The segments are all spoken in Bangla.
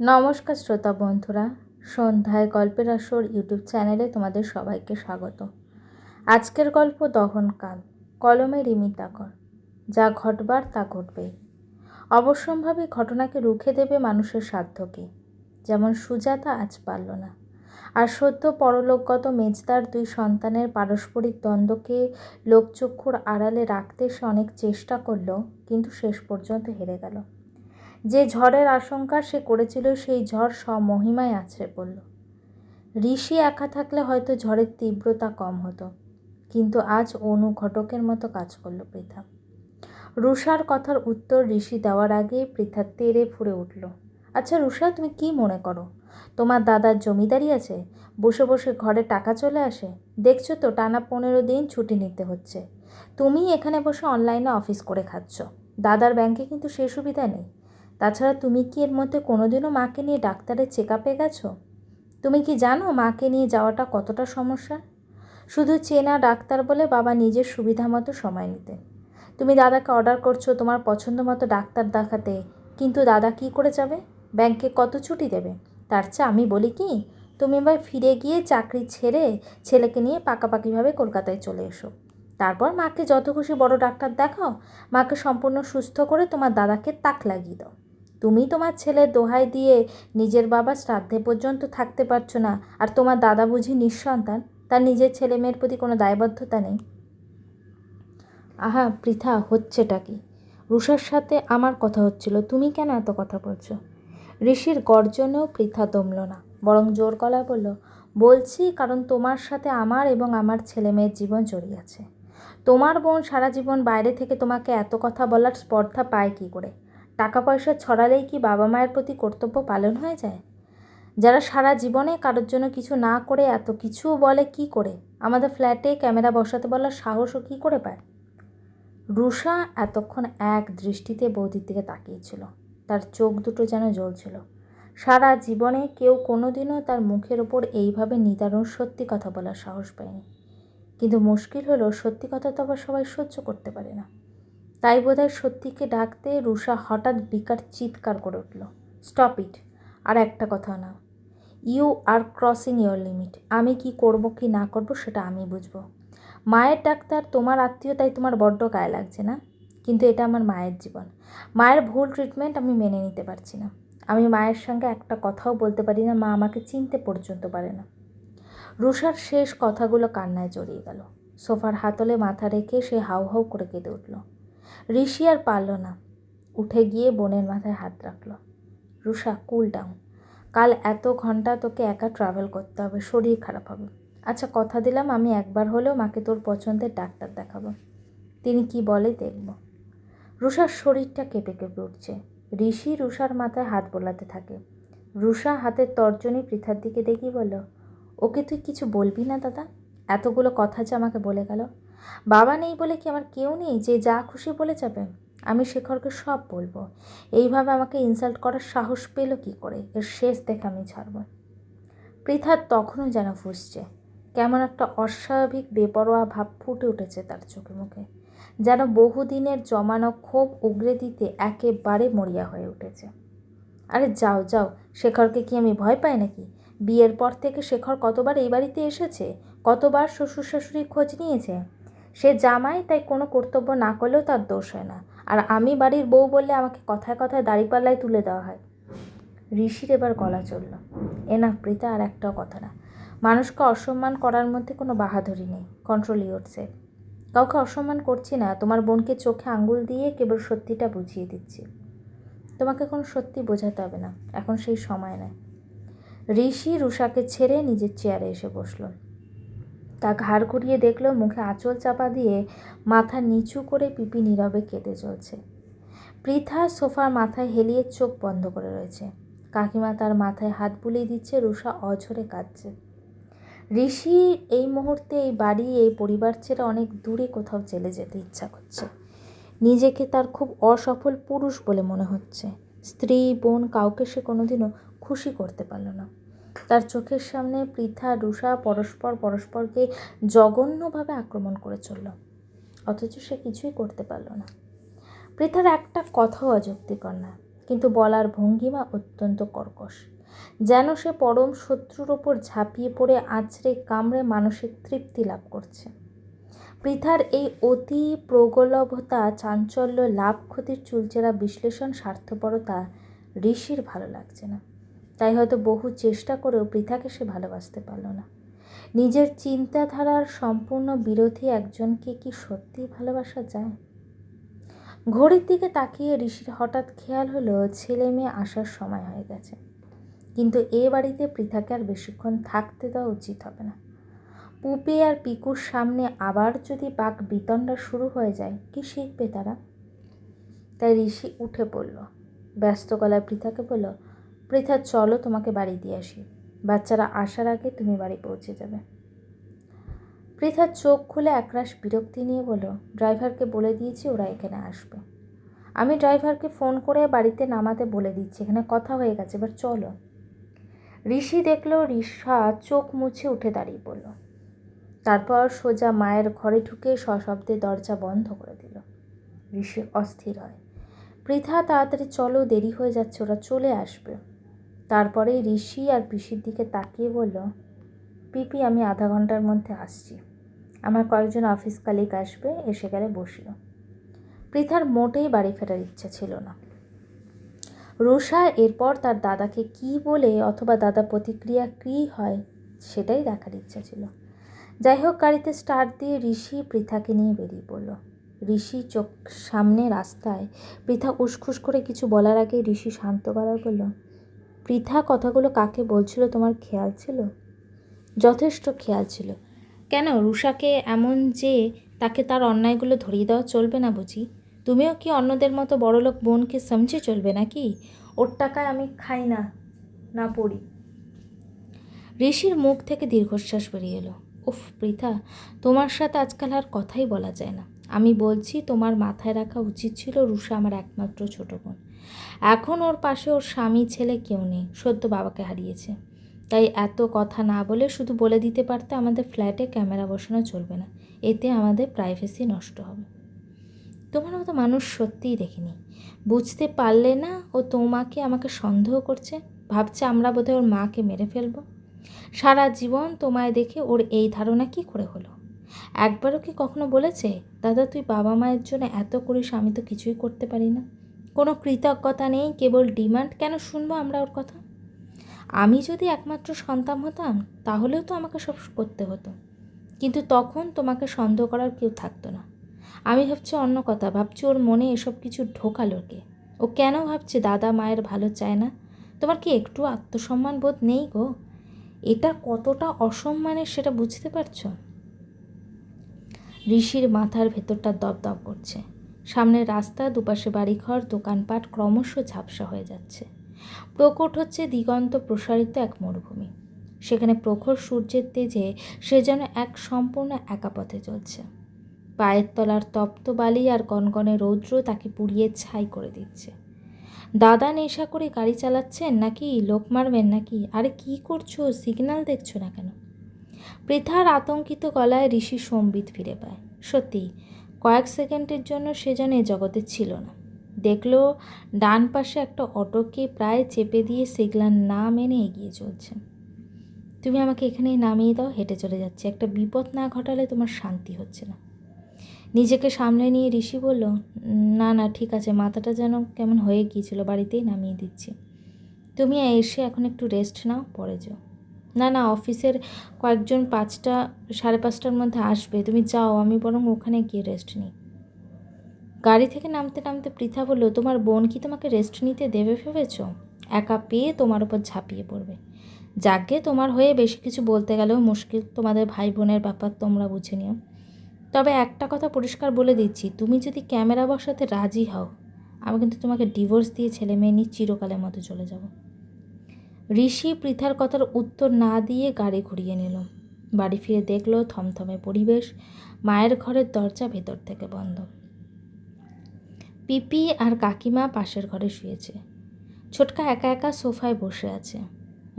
নমস্কার শ্রোতা বন্ধুরা, সন্ধ্যায় গল্পের আসর ইউটিউব চ্যানেলে তোমাদের সবাইকে স্বাগত। আজকের গল্প দহনকাল কলমে রিমিতাকর, যা ঘটবার তা ঘটবেই অবশ্যম্ভাবী ঘটনাকে রুখে দেবে মানুষের সাধ্যকে, যেমন সুজাতা আজ পারল না। আর সদ্য পরলোকগত মেজদার দুই সন্তানের পারস্পরিক দ্বন্দ্বকে লোকচক্ষুর আড়ালে রাখতে সে অনেক চেষ্টা করল, কিন্তু শেষ পর্যন্ত হেরে গেল। যে ঝড়ের আশঙ্কা সে করেছিল, সেই ঝড় স্বমহিমায় আছড়ে পড়ল। ঋষি একা থাকলে হয়তো ঝড়ের তীব্রতা কম হতো, কিন্তু আজ অনু ঘটকের মতো কাজ করল পৃথা। রুষার কথার উত্তর ঋষি দেওয়ার আগে পৃথা তেড়ে ফুরে উঠল। আচ্ছা রুষা, তুমি কি মনে করো? তোমার দাদার জমিদারি আছে? বসে বসে ঘরে টাকা চলে আসে? দেখছ তো, টানা পনেরো দিন ছুটি নিতে হচ্ছে। তুমি এখানে বসে অনলাইনে অফিস করে খাচ্ছ। দাদার ব্যাংকে কিন্তু সে সুবিধা নেই। তাছাড়া তুমি কি এর মধ্যে কোনোদিনও মাকে নিয়ে ডাক্তারের চেক আপে গেছো? তুমি কি জানো মাকে নিয়ে যাওয়াটা কতটা সমস্যা? শুধু চেনা ডাক্তার বলে বাবা নিজের সুবিধা মতো সময় নিতেন তুমি দাদাকে অর্ডার করছ তোমার পছন্দ মতো ডাক্তার দেখাতে, কিন্তু দাদা কি করে যাবে? ব্যাংকে কত ছুটি দেবে? তার চেয়ে আমি বলি কি, তুমি এবার ফিরে গিয়ে চাকরি ছেড়ে ছেলেকে নিয়ে পাকাপাকিভাবে কলকাতায় চলে এসো। তারপর মাকে যত খুশি বড় ডাক্তার দেখাও, মাকে সম্পূর্ণ সুস্থ করে তোমার দাদাকে তাক লাগিয়ে দাও। তুমি তোমার ছেলের দোহাই দিয়ে নিজের বাবা শ্রাদ্ধে পর্যন্ত থাকতে পারছ না, আর তোমার দাদা বুঝি নিঃসন্তান, তার নিজের ছেলে মেয়ের প্রতি কোনো দায়বদ্ধতা নেই? আহা, পৃথা, হচ্ছেটা কি? রুষার সাথে আমার কথা হচ্ছিল, তুমি কেন এত কথা বলছো? ঋষির গর্জনেও পৃথা দমল না, বরং জোর গলায় বলল, বলছি কারণ তোমার সাথে আমার এবং আমার ছেলে মেয়ের জীবন জড়িয়ে আছে। তোমার বোন সারা জীবন বাইরে থেকে তোমাকে এত কথা বলার স্পর্ধা পায় কী করে? টাকা পয়সা ছড়ালেই কি বাবা মায়ের প্রতি কর্তব্য পালন হয়ে যায়? যারা সারা জীবনে কারোর জন্য কিছু না করে এত কিছু বলে কি করে? আমাদের ফ্ল্যাটে ক্যামেরা বসাতে বলার সাহসও কী করে পায়? রুষা এতক্ষণ এক দৃষ্টিতে বৌদির দিকে তাকিয়েছিল। তার চোখ দুটো যেন জ্বলছিল। সারা জীবনে কেউ কোনোদিনও তার মুখের ওপর এইভাবে নিদারুণ সত্যি কথা বলার সাহস পায়নি। কিন্তু মুশকিল হলো সত্যি কথা তো আবার সবাই সহ্য করতে পারে না। তাই বোধহয় সত্যিকে ডাকতে রুষা হঠাৎ বিকার চিৎকার করে উঠল। স্টপ ইট, আর একটা কথা না। You are crossing your limit. আমি কি করব কি না করব সেটা আমি বুঝব। মায়ের ডাক্তার তোমার আত্মীয়, তাই তোমার বড্ড গায়ে লাগছে না? কিন্তু এটা আমার মায়ের জীবন। মায়ের ভুল ট্রিটমেন্ট আমি মেনে নিতে পারছি না। আমি মায়ের সঙ্গে একটা কথাও বলতে পারি না, মা আমাকে চিনতে পর্যন্ত পারে না। রুষার শেষ কথাগুলো কান্নায় জড়িয়ে গেল। সোফার হাতলে মাথা রেখে সে হাউ হাউ করে কেঁদে উঠল। ঋষি আর পারল না। উঠে গিয়ে বোনের মাথায় হাত রাখল। রুষা কুল ডাউন কাল এত ঘণ্টা তোকে একা ট্রাভেল করতে হবে, শরীর খারাপ হবে। আচ্ছা কথা দিলাম, আমি একবার হলেও মাকে তোর পছন্দের ডাক্তার দেখাবো। তিনি কি বলে দেখব। রুষার শরীরটা কেঁপে কেঁপে উঠছে। ঋষি রুষার মাথায় হাত বোলাতে থাকে। রুষা হাতের তর্জনী পৃথার দিকে দেখি বলল, ওকে তুই কিছু বলবি না, দাদা? এতগুলো কথা যে আমাকে বলে গেল। বাবা নেই বলে কি আমার কেউ নেই যে যা খুশি বলে যাবে? আমি শেখরকে সব বলব। এইভাবে আমাকে ইনসাল্ট করার সাহস পেল কি করে? এর শেষ দেখে আমি ছাড়ব। পৃথার তখনও যেন ফুসছে। কেমন একটা অস্বাভাবিক, বেপরোয়া ভাব ফুটে উঠেছে তার চোখে মুখে। যেন বহুদিনের জমানো ক্ষোভ উগরে দিতে একেবারে মরিয়া হয়ে উঠেছে। আরে যাও যাও, শেখরকে কি আমি ভয় পাই নাকি? বিয়ের পর থেকে শেখর কতবার এই বাড়িতে এসেছে? কতবার শ্বশুর শাশুড়ি খোঁজ নিয়েছে? সে জামাই তাই কোনো কর্তব্য না করলেও তার দোষ হয় না। আর আমি বাড়ির বউ বললে আমাকে কথায় কথায় দাড়িপাল্লায় তুলে দেওয়া হয়। ঋষির এবার গলা চলল। এনা প্রীতা, আর একটাও কথা না। মানুষকে অসম্মান করার মধ্যে কোনো বাহাদুরি নেই। কন্ট্রোল ইউরসে কাউকে অসম্মান করছি না, তোমার বোনকে চোখে আঙ্গুল দিয়ে কেবল সত্যিটা বুঝিয়ে দিচ্ছি। তোমাকে কোনো সত্যি বোঝাতে হবে না। এখন সেই সময় নেয়। ঋষি রুষাকে ছেড়ে নিজের চেয়ারে এসে বসল। তা ঘাড় ঘুরিয়ে দেখল, মুখে আঁচল চাপা দিয়ে মাথা নিচু করে পিপি নীরবে কেঁদে চলছে। পৃথা সোফার মাথায় হেলিয়ে চোখ বন্ধ করে রয়েছে। কাকিমা তার মাথায় হাত বুলিয়ে দিচ্ছে, রুষা অঝরে কাঁদছে। ঋষি, এই মুহূর্তে এই বাড়ি, এই পরিবার ছেড়ে অনেক দূরে কোথাও চলে যেতে ইচ্ছা করছে। নিজেকে তার খুব অসফল পুরুষ বলে মনে হচ্ছে। স্ত্রী, বোন, কাউকে সে কোনোদিনও খুশি করতে পারল না। তার চোখের সামনে পৃথা, রুষা পরস্পর পরস্পরকে জঘন্যভাবে আক্রমণ করে চলল। অথচ সে কিছুই করতে পারল না। পৃথার একটা কথাও অযৌক্তিকর না, কিন্তু বলার ভঙ্গিমা অত্যন্ত কর্কশ। যেন সে পরম শত্রুর ওপর ঝাঁপিয়ে পড়ে আঁচড়ে কামড়ে মানসিক তৃপ্তি লাভ করছে। পৃথার এই অতি প্রগলভতা, চাঞ্চল্য, লাভ ক্ষতির চুলচেরা বিশ্লেষণ স্বার্থপরতা ঋষির ভালো লাগছে না। তাই হয়তো বহু চেষ্টা করেও পৃথাকে সে ভালোবাসতে পারল না। নিজের চিন্তাধারার সম্পূর্ণ বিরোধী একজনকে কি সত্যিই ভালোবাসা যায়? ঘড়ির দিকে তাকিয়ে ঋষির হঠাৎ খেয়াল হলো, ছেলে মেয়ে আসার সময় হয়ে গেছে। কিন্তু এ বাড়িতে পৃথাকে আর বেশিক্ষণ থাকতে দেওয়া উচিত হবে না। পুপে আর পিকুর সামনে আবার যদি বাঘ বিতণ্ডা শুরু হয়ে যায়, কি শিখবে তারা? তাই ঋষি উঠে পড়ল। ব্যস্ত গলায় পৃথাকে বলল পৃথা, চলো তোমাকে বাড়ি দিয়ে আসি। বাচ্চারা আসার আগে তুমি বাড়ি পৌঁছে যাবে। পৃথার চোখ খুলে একরাশ বিরক্তি নিয়ে বলল, ড্রাইভারকে বলে দিয়েছি ওরা এখানে আসবে। আমি ড্রাইভারকে ফোন করে বাড়িতে নামাতে বলে দিচ্ছি, এখানে কথা হয়ে গেছে, এবার চলো। ঋষি দেখল, ঋষা চোখ মুছে উঠে দাঁড়িয়ে পড়ল। তারপর সোজা মায়ের ঘরে ঢুকে সশব্দে দরজা বন্ধ করে দিল। ঋষি অস্থির হয়। পৃথা, তাড়াতাড়ি চলো, দেরি হয়ে যাচ্ছে, ওরা চলে আসবে। তারপরে ঋষি আর পিসির দিকে তাকিয়ে বলল, পিপি, আমি আধা ঘণ্টার মধ্যে আসছি। আমার কয়েকজন অফিস কালিক আসবে, এসে গেলে বসিও। পৃথার মোটেই বাড়ি ফেরার ইচ্ছা ছিল না। রুষা এরপর তার দাদাকে কি বলে অথবা দাদা প্রতিক্রিয়া কী হয়, সেটাই দেখার ইচ্ছা ছিল। যাই হোক, গাড়িতে স্টার্ট দিয়ে ঋষি পৃথাকে নিয়ে বেরিয়ে পড়ল। ঋষি চোখ সামনে রাস্তায়, পৃথা উসখুস করে কিছু বলার আগে ঋষি শান্ত করার বলল পৃথা কথাগুলো কাকে বলছিল তোমার খেয়াল ছিল? যথেষ্ট খেয়াল ছিল। কেন রুষাকে এমন যে তাকে তার অন্যায়গুলো ধরিয়ে দেওয়া চলবে না বুঝি? তুমিও কি অন্যদের মতো বড়লোক বোনকে সমঝে চলবে নাকি? ওর টাকায় আমি খাই না না পড়ি। ঋষির মুখ থেকে দীর্ঘশ্বাস বেরিয়ে এলো। উফ, পৃথা, তোমার সাথে আজকাল আর কথাই বলা যায় না। আমি বলছি, তোমার মাথায় রাখা উচিত ছিল রুষা আমার একমাত্র ছোট বোন। এখন ওর পাশে ওর স্বামী ছেলে কেউ নেই, সদ্য বাবাকে হারিয়েছে। তাই এত কথা না বলে শুধু বলে দিতে পারতে আমাদের ফ্ল্যাটে ক্যামেরা বসানো চলবে না, এতে আমাদের প্রাইভেসি নষ্ট হবে। তোমার মতো মানুষ সত্যিই দেখিনি। বুঝতে পারলে না ও তোমাকে আমাকে সন্দেহ করছে, ভাবছে আমরা বোধহয় ওর মাকে মেরে ফেলব। সারা জীবন তোমায় দেখে ওর এই ধারণা কি করে হলো? একবারও কি কখনো বলেছে, দাদা, তুই বাবা মায়ের জন্য এত করিস, আমি তো কিছুই করতে পারি না কোনো কৃতজ্ঞতা নেই, কেবল ডিমান্ড, কেন শুনব আমরা ওর কথা? আমি যদি একমাত্র সন্তান হতাম, তাহলেও তো আমাকে সব করতে হতো। কিন্তু তখন তোমাকে সন্দেহ করার কেউ থাকতো না। আমি ভাবছি অন্য কথা, ভাবছি ওর মনে এসব কিছু ঢোকালো কে? ও কেন ভাবছে দাদা মায়ের ভালো চায় না? তোমার কি একটু আত্মসম্মান বোধ নেই গো? এটা কতটা অসম্মানের সেটা বুঝতে পারছ? ঋষির মাথার ভেতরটা দপদপ করছে। সামনের রাস্তা, দুপাশে বাড়িঘর, দোকানপাট ক্রমশ ঝাপসা হয়ে যাচ্ছে। প্রকট হচ্ছে দিগন্ত প্রসারিত এক মরুভূমি। সেখানে প্রখর সূর্যের তেজে সে যেন এক সম্পূর্ণ একা পথে চলছে। পায়ের তলার তপ্ত বালি আর কনকনে রৌদ্র তাকে পুড়িয়ে ছাই করে দিচ্ছে। দাদা নেশা করে গাড়ি চালাচ্ছেন নাকি লোক মারবেন নাকি? আরে কি করছ? সিগন্যাল দেখছ না কেন? পৃথার আতঙ্কিত গলায় ঋষি সম্বিত ফিরে পায়। সত্যি কয়েক সেকেন্ডের জন্য সে যেন এ জগতে ছিল না। দেখল, ডান পাশে একটা অটোকে প্রায় চেপে দিয়ে সিগনাল না মেনে এগিয়ে চলছে। তুমি আমাকে এখানেই নামিয়ে দাও, হেঁটে চলে যাচ্ছে। একটা বিপদ না ঘটালে তোমার শান্তি হচ্ছে না। নিজেকে সামলে নিয়ে ঋষি বলল, না না, ঠিক আছে, মাথাটা যেন কেমন হয়ে গিয়েছিল, বাড়িতেই নামিয়ে দিচ্ছি। তুমি এসে এখন একটু রেস্ট নাও, পরে যাও। না না, অফিসের কয়েকজন পাঁচটা, সাড়ে পাঁচটার মধ্যে আসবে। তুমি যাও, আমি বরং ওখানে গিয়ে রেস্ট নিই। গাড়ি থেকে নামতে নামতে পৃথা বলল, তোমার বোন কি তোমাকে রেস্ট নিতে দেবে ভেবেছ? একা পেয়ে তোমার উপর ঝাঁপিয়ে পড়বে। যাকে তোমার হয়ে বেশি কিছু বলতে গেলেও মুশকিল, তোমাদের ভাই বোনের ব্যাপার তোমরা বুঝে নিও। তবে একটা কথা পরিষ্কার বলে দিচ্ছি, তুমি যদি ক্যামেরা বসাতে রাজি হও, আমি কিন্তু তোমাকে ডিভোর্স দিয়ে ছেলে মেয়ে নিয়ে চিরকালের মতো চলে যাব। ঋষি পৃথার কথার উত্তর না দিয়ে গাড়ি ঘুরিয়ে নিল। বাড়ি ফিরে দেখল থমথমে পরিবেশ, মায়ের ঘরের দরজা ভেতর থেকে বন্ধ। পিপি আর কাকিমা পাশের ঘরে শুয়েছে। ছোটকা একা একা সোফায় বসে আছে।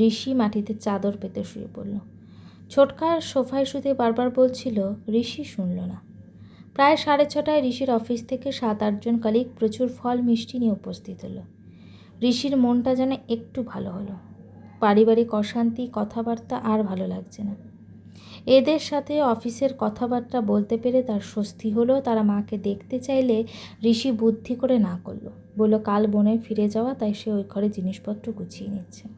ঋষি মাটিতে চাদর পেতে শুয়ে পড়ল। ছোটকার সোফায় শুতে বারবার বলছিল, ঋষি শুনল না। প্রায় সাড়ে ছটায় ঋষির অফিস থেকে সাত আটজন কালিক প্রচুর ফল মিষ্টি নিয়ে উপস্থিত হলো। ঋষির মনটা যেন একটু ভালো হলো। পারিবারিক অশান্তি, কথাবার্তা আর ভালো লাগছে না। এদের সাথে অফিসের কথাবার্তা বলতে পেরে তার স্বস্তি হলো, তারা মাকে দেখতে চাইলে ঋষি বুদ্ধি করে না করল। বলল, কাল বনে ফিরে যাওয়া, তাই সে ওই ঘরে জিনিসপত্র গুছিয়ে নিচ্ছে।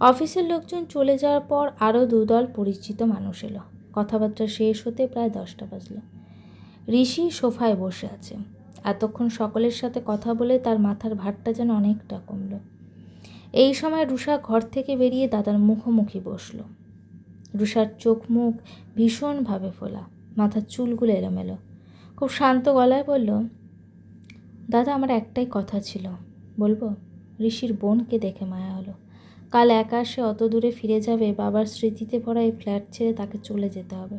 অফিসের লোকজন চলে যাওয়ার পর আরও দুদল পরিচিত মানুষ এলো। কথাবার্তা শেষ হতে প্রায় দশটা বাজলো। ঋষি সোফায় বসে আছে। এতক্ষণ সকলের সাথে কথা বলে তার মাথার ভারটা যেন অনেকটা কমলো। এই সময় রুষা ঘর থেকে বেরিয়ে দাদার মুখোমুখি বসল। রুষার চোখ মুখ ভীষণভাবে ফোলা, মাথার চুলগুলো এলোমেলো। খুব শান্ত গলায় বলল, দাদা, আমার একটাই কথা ছিল। বলব, ঋষির বোনকে দেখে মায়া হলো। কাল একা সে অত দূরে ফিরে যাবে, বাবার স্মৃতিতে ভরা এই ফ্ল্যাট ছেড়ে তাকে চলে যেতে হবে।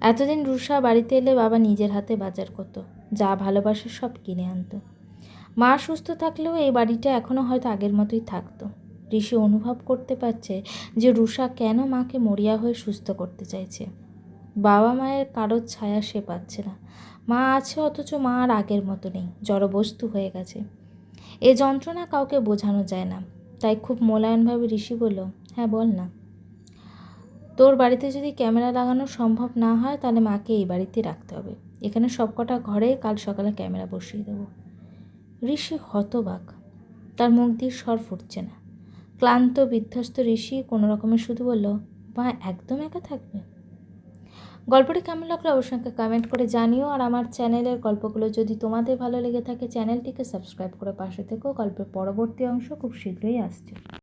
এতদিন রুষা বাড়িতে এলে বাবা নিজের হাতে বাজার করতো, যা ভালোবাসে সব কিনে আনতো। মা সুস্থ থাকলেও এই বাড়িটা এখনও হয়তো আগের মতোই থাকতো। ঋষি অনুভব করতে পারছে যে রুষা কেন মাকে মরিয়া হয়ে সুস্থ করতে চাইছে। বাবা মায়ের কারোর ছায়া সে পাচ্ছে না। মা আছে অথচ মা আর আগের মতো নেই, জড়বস্তু হয়ে গেছে। এ যন্ত্রণা কাউকে বোঝানো যায় না। তাই খুব মোলায়নভাবে ঋষি বলল হ্যাঁ বল না। তোর বাড়িতে যদি ক্যামেরা লাগানো সম্ভব না হয়, তাহলে মাকে এই বাড়িতে রাখতে হবে। এখানে সবকটা ঘরে কাল সকালে ক্যামেরা বসিয়ে দেবো। ঋষি হতবাক। তার মুখ দিয়ে স্বর ফুটছে না। ক্লান্ত, বিধ্বস্ত ঋষি কোনো রকমে শুধু বলল বা একদম একা থাকবে? গল্পটি কেমন লাগল অবশ্যই কমেন্ট করে জানিও। আর আমার চ্যানেলের গল্পগুলো যদি তোমাদের ভালো লেগে থাকে, চ্যানেলটিকে সাবস্ক্রাইব করে পাশে থেকেও গল্পের পরবর্তী অংশ খুব শীঘ্রই আসছে।